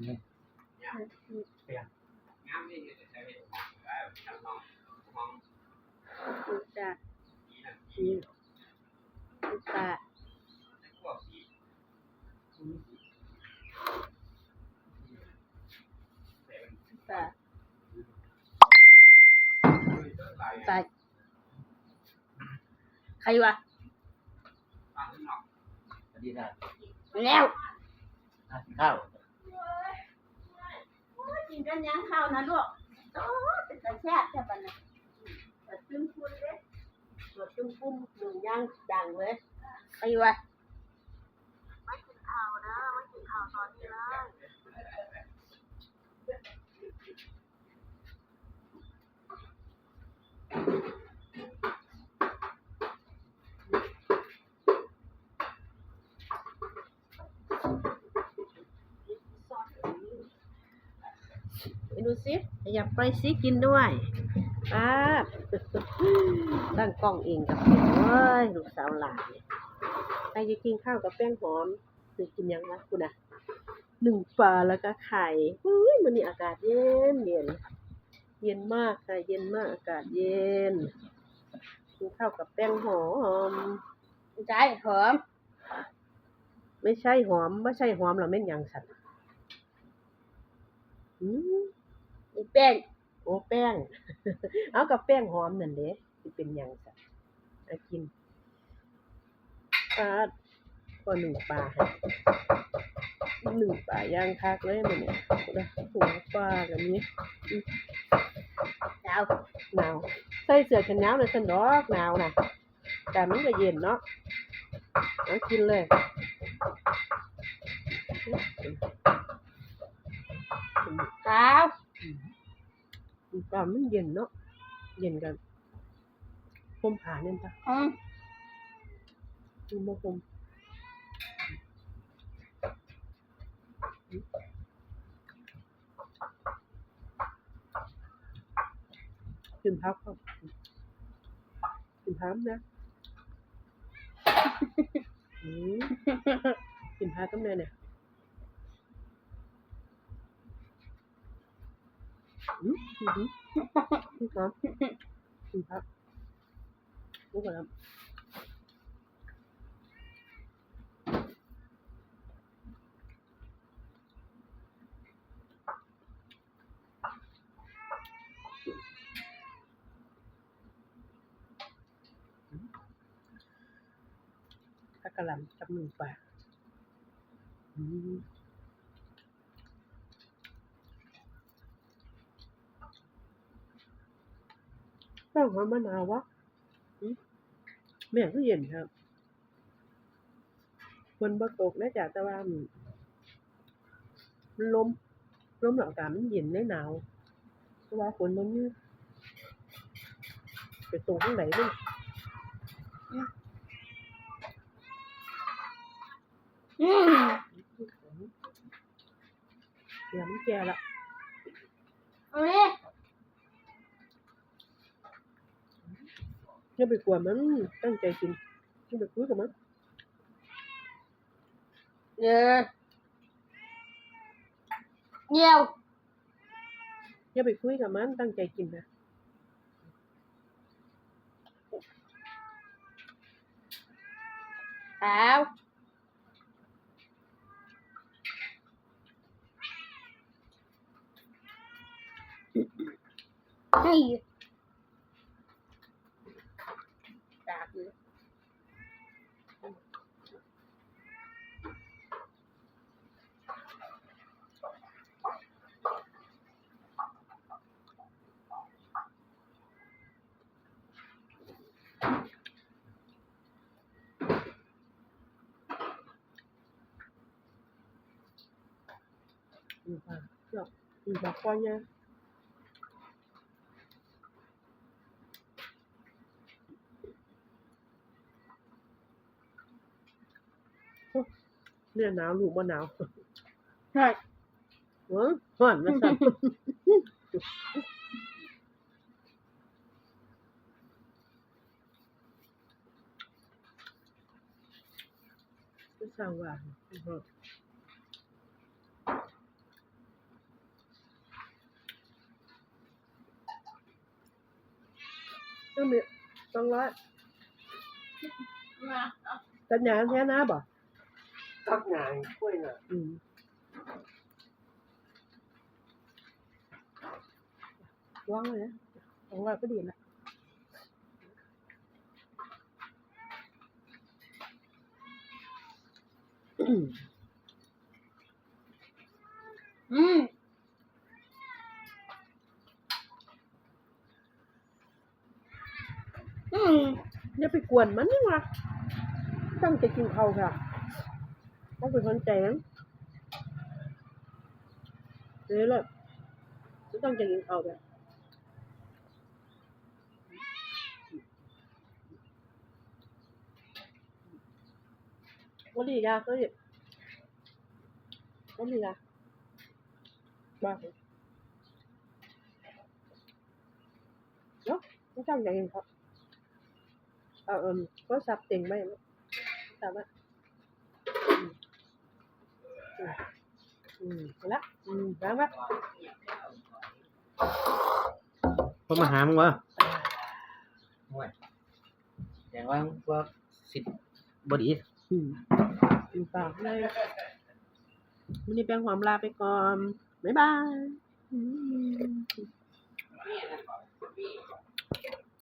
งามนี่เดี๋ยวจะใช้เป็นของแล้วทำน้องน้องลูกจ้ะนี่นะนี่ลูกตาพวกที่ลูกตาหลายตาใครวะฟังข้างนอกสวัสดีครับแล้วทานข้าว กินกันยังข้าวนะลูกโอ้เป็นตาแซ่บแซ่บปะนะตัดจุ้มพุ่นเลยตัดจุ้มพุ่มหนึ่งย่างดังเลยไปวะไม่กินข้าวนะไม่กินข้าวตอนนี้นะ ดูสิอยากไปสิกินด้วยป้าบตั้งกล้องเองกับเพื่อนเว้ยลูกสาวหลานเนี่ยใครจะกินข้าวกับแป้งหอมหรือกินยังวะคุณอะหนึ่งปลาแล้วก็ไข่เฮ้ยมันนี่อากาศเย็นเย็นเย็นมากค่ะเย็นมากอากาศเย็นกินข้าวกับแป้งหอมใช่หอม ไม่ใช่หอมไม่ใช่หอมหรอแม่นหยังสัตว์อืม อีแป้งโอ้แป้ง เอากับแป้งหอมนั่นเด้สิเป็นหยังสัเอากินปลาก็หนึ่งปลาให้หนึ่งปลาย่างคักเลยมันเนี่ยนะหัวปลาแบบนี้ดาวหนาวใส่เสื้อแขนยาวเลยสันดอกหนาวนะแต่มันก็เย็นเนาะเอากินเลยดาว ตอนมันเย็นเนาะเย็นกันพมผ่าเนี่ยจ้ะอืมดูมาพมกินพักครับกินพักนะอืมกินพักก็แม่เนี่ย อืมอืมอืมครับกินพักลูกกระลำถ้ากระลำกับหนึ่งปากอืม แป้งหอมมะนาววะอืมแม่ก็เย็นครับฝนบ่ตกนะจ๊ะแต่ว่ามันมันลมลมแล้วอากาศมันเย็นได้หนาวเพราะว่าฝนมันมีไปตกข้างไหนด้วยอืมเดี๋ยวมันแก่ละเอาเลย อ ย่าไปกลัวมันตั้งใจกินอย่าไปคุยกับมันเออเงียวอย่าไปคุยกับมันตั้งใจกินนะดาวให้ อืมค่ะเนาะอืมบอกก่อนเนี่ยโอ้เนี่ยหนาวลูกบ่หนาวใช่เออห่อนมาสั่นไม่สั่งว่า องร้อยมาเอาสัญญาแท้นะบ่ตักงานกล้วยน่ะอืมว่างเลยนะสองร้อยก็ดีนะอืม อย่าไปกวนมันนี่วะตั้งใจกินเขาค่ะต้องเป็นคนแจงเดี๋ยเลยต้องใจกินเขาวแบบวันนี้ยาก็ดิวันนี้ยาบ้า เลยเนาะไม่ต้องใจกินเขาวเอาเอิมก็สับเต็งไปไหมสับอะอืมอืมเอาละอืมแล้วว่าก็มาหามึงวะห่วยอย่างว่าว่าสิบบดีอืมอืมปากเลยวันนี้แป้งหอมลาไปก่อน บ๊ายบาย